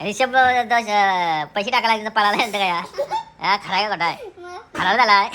रिषभ दोष पैसे टाकायला तिथं पळायला गेलं का या? हा खरा आहे खोटा? आहे खराब झालाय.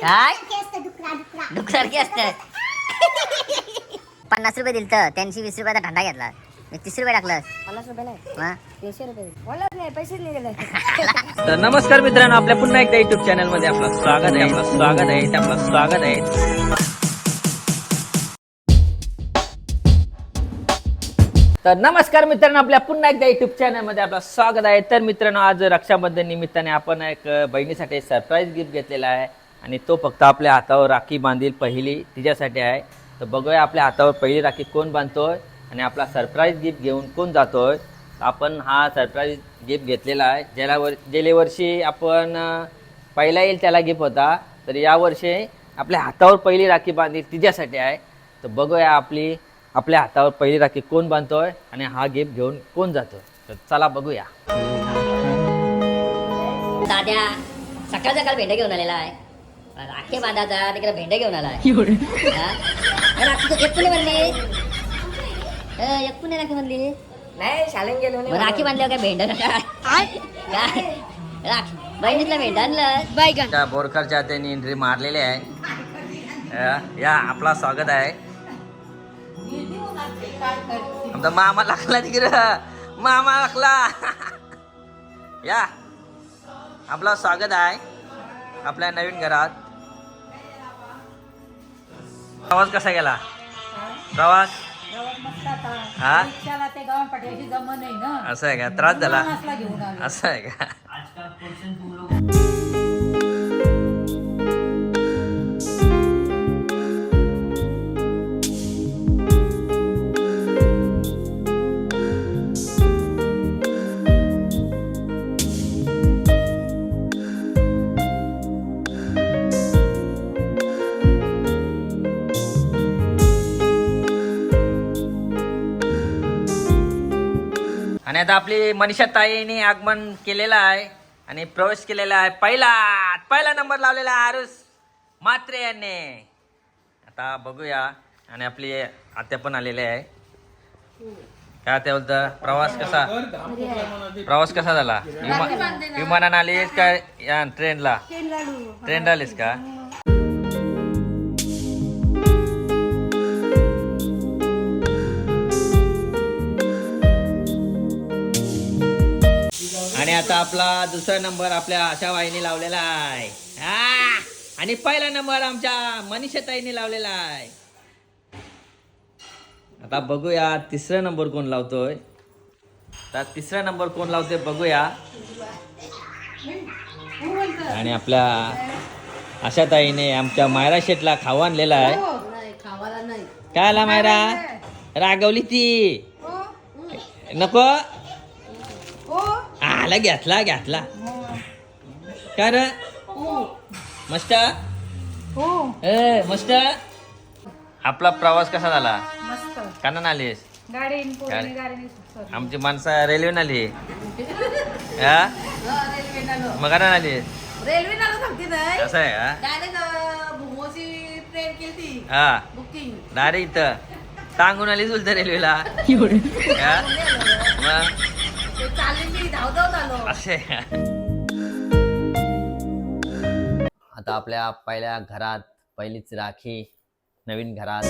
काय? डुकरारखी असतं पन्नास रुपये दिल तर त्यांची वीस रुपयाचा धंदा घेतला. मी तीस रुपये टाकलं. पन्नास रुपये नाही. हा? तीनशे रुपये. बोलत नाही पैसेच नाही दिले. तर नमस्कार मित्रांनो आपल्या पुन्हा एकदा युट्यूब चॅनलमध्ये आपलं स्वागत आहे. आपलं स्वागत आहे. आपलं स्वागत आहे. तर नमस्कार मित्रांनो आपल्या पुन्हा एकदा युट्यूब चॅनलमध्ये आपलं स्वागत आहे. तर मित्रांनो आज रक्षाबंधन निमित्ताने आपण एक बहिणीसाठी सरप्राईज गिफ्ट घेतलेला आहे. आणि तो फक्त आपल्या हातावर राखी बांधील पहिली तिच्यासाठी आहे. तर बघूया आपल्या हातावर पहिली राखी कोण बांधतोय आणि आपला सरप्राईज गिफ्ट घेऊन कोण जातोय. आपण हा सरप्राईज गिफ्ट घेतलेला आहे. ज्याला वर गेल्या वर्षी आपण पहिला येईल त्याला गिफ्ट होता. तर यावर्षी आपल्या हातावर पहिली राखी बांधील तिच्यासाठी आहे. तर बघूया आपली आपल्या हातावर पहिली राखी कोण बांधतोय आणि हा गिफ्ट घेऊन कोण जातोय? तर चला बघूया. दाद्या सकाळ सकाळ भेंडे घेऊन आलेला आहे. राखे बांधाचा तिकडे भेंडे घेऊन आला आहे हा? राखी तू एकपुणे म्हणली एकपुणे राखी म्हणली नाही शाळेत गेलो मग राखी बांधल्यावर काय भेंड काय राखी बहिणीतलं भेंड आणलं. बोरकरच्या त्यांनी एंट्री मारलेली आहे. या- या आपला स्वागत आहे. आमचा मामा लागला तिकडे. मामा लागला. या. आपला स्वागत आहे आपल्या नवीन घरात. प्रवास कसा गेला? प्रवास? हा? असं आहे का? त्रास झाला? असं आहे का? आणि आता आपली मनीषा ताईने आगमन केलेलं आहे आणि प्रवेश केलेला आहे. पहिला पहिला नंबर लावलेला आहे आरुस मात्रे यांनी. आता बघूया. आणि आपली आत्या पण आलेली आहे. काय त्या बोलतं? प्रवास कसा? प्रवास कसा झाला? विमा- विमानानं आलीस का या ट्रेनला? ट्रेनला आलीस का? आता आपला दुसरा नंबर आपल्या आशा वाहिनी लावलेला आहे. हा! आणि पहिला नंबर आमच्या मनीषा ताईने लावलेला आहे. आता बघूया तिसरा नंबर कोण लावतोय. तर तिसरा नंबर कोण लावतोय बघूया. आणि आपल्या आशा ताईने आमच्या मायरा शेटला खाऊ आणलेला आहे. नाही काय आला मायरा? रागवली ती. नको? आला घेतला घेतला. काय रे? मस्त? हो. ए मस्त? आपला प्रवास कसा झाला? मस्त. कानान आलीस आमची माणसं रेल्वेनं आली हा? रेल्वे मग आलीस रेल्वे नालो सांगते नाही असं आहे का डायरेक्ट हा. इथं. टांगून आलीस उलट रेल्वेला. हा? मग? धाव धाव असे. आता आपल्या पहिल्या घरात पहिलीच राखी नवीन घरात.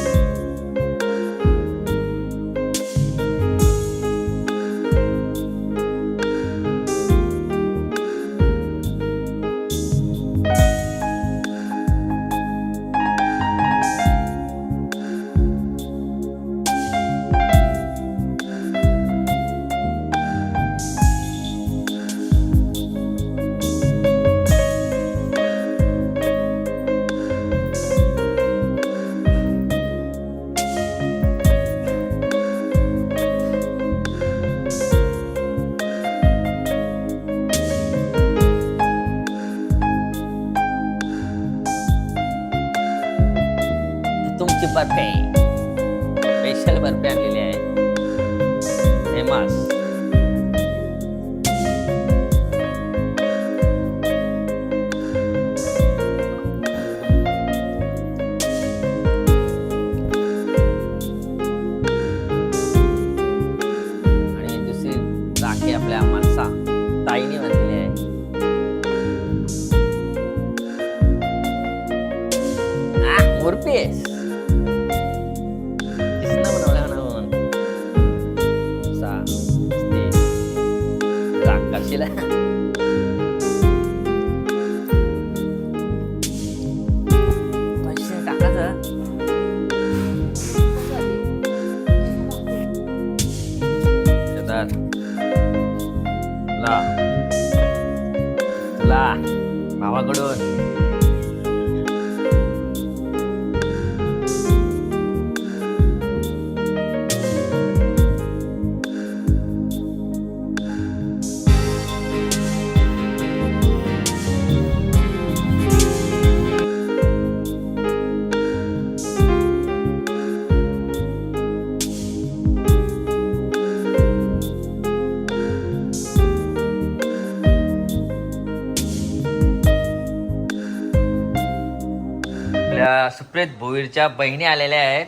सुप्रेत भोईरच्या बहिणी आलेल्या आहेत.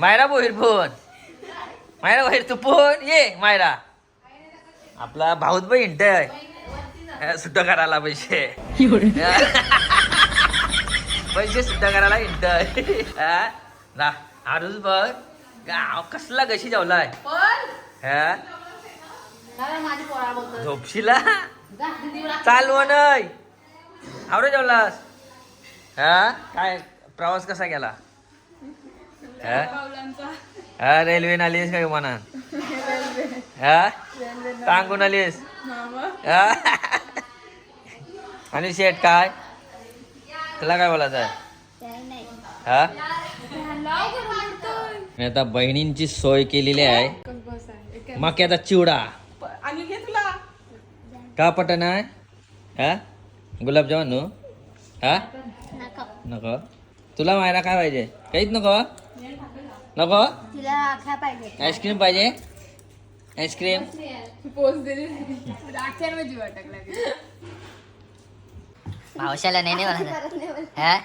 मायरा भोईर फोन. मायरा भोईर तू फोन? ये मायरा. आपला भाऊत बाई इंट सुट्ट करायला पैसे. पैसे सुट्ट करायला इंट ना आरूच बघ. गाव कसला कशी जेवलाय? हा? माझी पोळा बोलतो झोपशीला? चालव नाही आवडे जेवलास? हा? काय? प्रवास कसा गेला? हा? रेल्वेन आलीस का विमानात? हा? टांगून आलीस? हा? आणि शेट काय? तुला काय बोलायचं आहे? हा? मी आता बहिणींची सोय केलेली आहे. मक्याचा चिवडा. का पटन आहे हा? गुलाबजामुन? हा? नको. तुला मायला काय पाहिजे? काहीच नको? नको? तिला आख्या पाहिजे. आईस्क्रीम पाहिजे? आईस्क्रीम? पावसाला नाही नाही म्हणत हा?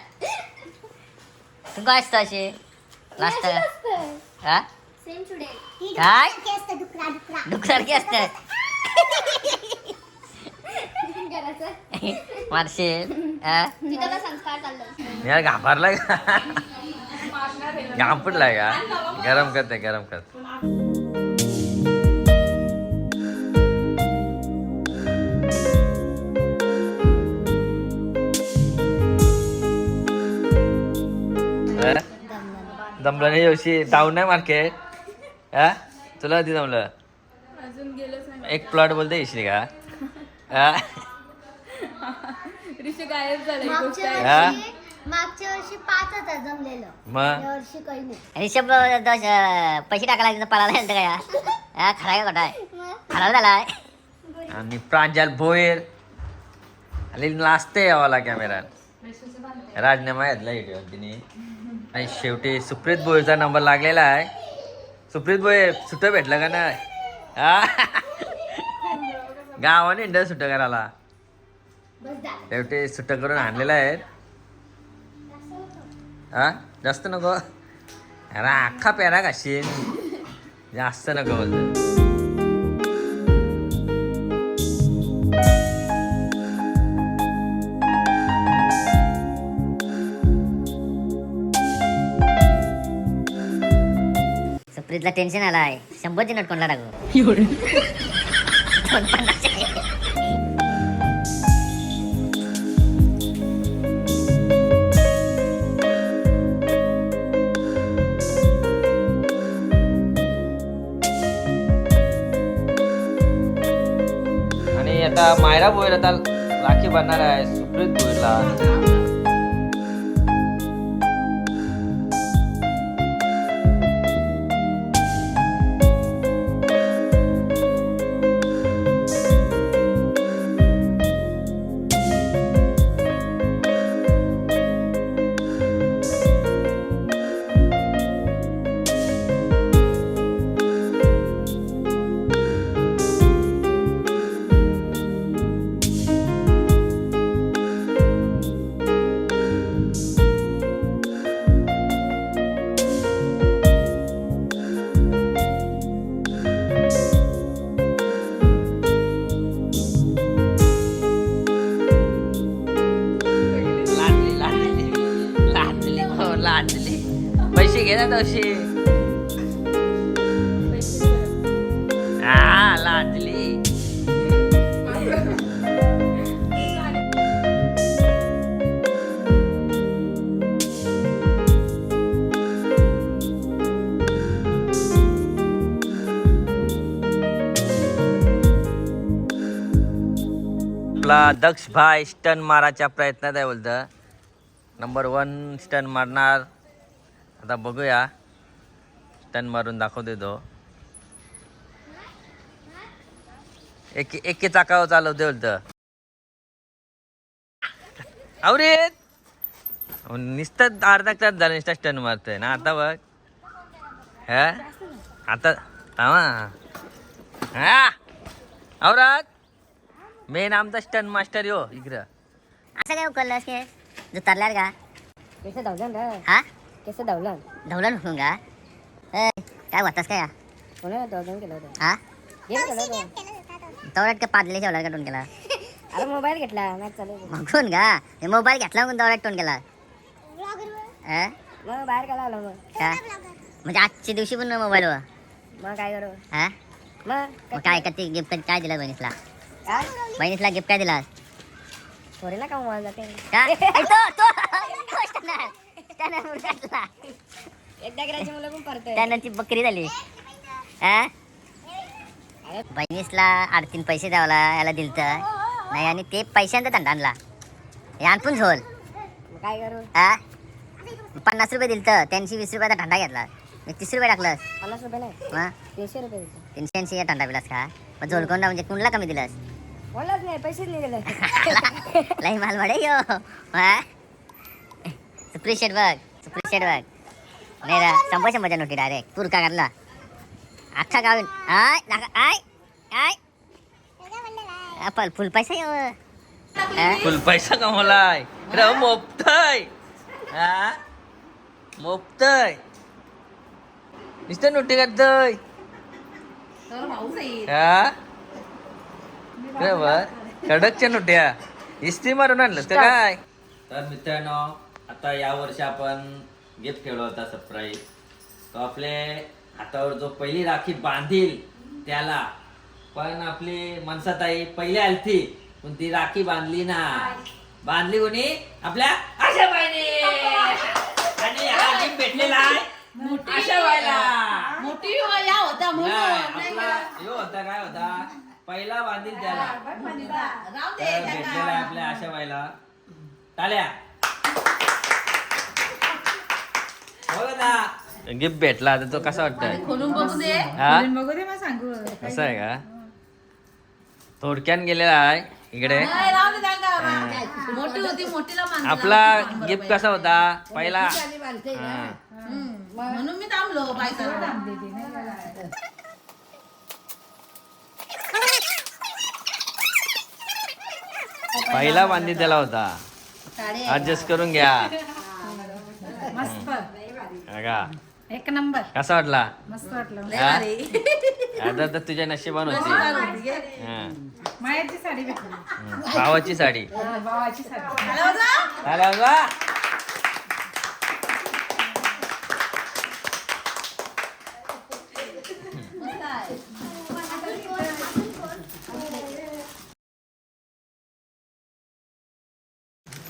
तू काय असतं अशी? लास्ट हा? काय? डुकरा डुकरा दुखसारखी असते. मारशील तिथं का संस्कार चाललं यार घाबरला का? घाबरलाय का? गरम करते गरम करते हा? दमलं नाही दिवशी डाऊन नाही मार्केट हा? तुला कधी जमलं अजून गेलोच नाही. एक प्लॉट बोलते येशील का? हा? ऋषी गायब झाला मागच्या? वर्षी मागच्या वर्षी पाच होता जमलेलं. मग? या वर्षी काही नाही. रिषभ दोष पैसे टाकायला तिथं पळाला गेलं का या? हा खरा का खोटा? आहे खराब झालाय आणि प्रांजल भोयर आणि नाचते यावाला कॅमेरात राजनामा घेतला व्हिडिओ तिने. आणि शेवटी सुप्रीत भोयरचा नंबर लागलेला आहे. सुप्रीत भोयर सुट्ट भेटलं का नाही? हा? गावाने इंडर सुट्ट करायला. शेवटी सुट्ट करून आणलेलं आहे हा? जास्त नको. अरे अख्खा पेरा खाशील जास्त नको बोलतो सुप्रीतला टेन्शन आलाय. शंभरची नोट कोणला टाकू? दोन पन्नासचे. आता मायरा भोईर आता राखी बांधणार आहे सुप्रीत भोईरला घे हा लाजली. आपला दक्ष भाई स्टन मारायच्या प्रयत्नात आहे बोलतं. नंबर वन स्टन मारणार. आता बघूया. स्टन मारून दाखवते तो. एक एके चाकावर चालवते बोलतं. अवरे नुसतं अर्धा तास झालं नुसतं स्टन मारतोय ना आता बघ. हा? आता हा? औरात मेन आमचा स्टन मास्टर यो इकडं. असं काय उकललंस की जो तरल्यार का? कैसे धावलं रे हा? कैसे धावलं धवलं नको का? ए, काय होतास काय? कोणाला धावलं केलं होतं? हा? गेम केलं होतं दौरात का पादले जेवला का टोन केला. अरे मोबाईल घेतला मॅच चालू होती. मगून का? हे मोबाईल घेतला म्हणून दौरात टोन केला? मग बाहेर गेला आलो मग? का? म्हणजे आजच्या दिवशी पण मोबाईल वर मग काय करू? हा? मग मग काय का ते गिफ्ट काय दिला बहिणीसला? काय? बहिणीसला गिफ्ट काय दिला? थोडी ना जाते? का? ए, तो तो! तो स्टनर. स्टनर मुरगाटला. एकदा करायची मुलं पण पडतंय त्यानं ती बकरी झाली. हा? बहिणीसला आरतीन पैसे द्यावला याला दिलत. नाही आणि ते पैशांचा धंदा आणला. हे आणपून झोल. काय करू? हा? पन्नास रुपये दिलत. त्यांची वीस रुपयाचा धंदा घेतला. मी तीस रुपये टाकलंस पन्नास रुपये नाही. मग तीनशे रुपये. तीनशे ऐंशी धंदा बिलास का? मग झोलकोंडा म्हणजे कुणला कमी दिलास? बोललाच नाही पैसेच नाही दिले. लई माल वाडे यो. हा? सुप्री बघ सुप्री बघ नाही रा शंभर शंभरच्या नोटी डायरेक्ट पूर का घातला? अख्खा गावी आय नाका आय आय. आपण फुल पैसा येव फुल पैसा कमवलाय र मोपतय. हा? मोपतय. नुसतं नोटी काढतय हा? बर कडकच्या नोट्या. इस्त्री मारून आणलं तर काय? तर मित्रांनो आता या वर्षी आपण गिफ्ट ठेवला होता सरप्राईज तो आपले हातावर जो पहिली राखी बांधील त्याला. पण आपली मनसाताई पहिली आलती पण ती राखी बांधली ना. बांधली कोणी? आपल्या आशा बाईने आणि हा गिफ्ट भेटलेला आहे. आशा बाईला मोठी या होता नाही, म्हणून. नाही आपला होता काय होता? पहिला बांधील त्याला. तर भेटलेला आहे आपल्या आशा बाईला टाल्या गिफ्ट भेटला तर तो कसा वाटतोय? खोलून बघू दे. हा? बघू दे मग सांगू. कसं आहे का? थोडक्यात गेलेला आहे. इकडे. नाही, राहू दे त्यांना. मोठी होती मोठीला बांधला. आपला गिफ्ट. कसा होता? पहिला? हा. हम्म. म्हणून मी थांबलो पहिला बांधी त्याला होता. ऍडजस्ट करून घ्या. मस्त. का? एक नंबर. कसा वाटला? मस्त वाटलं. हा? आता तर तुझ्या नशिबान होती. हा. मायाची साडी भेटली. हम्म. भावाची साडी. भावाची साडी. आला बा.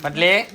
पटले?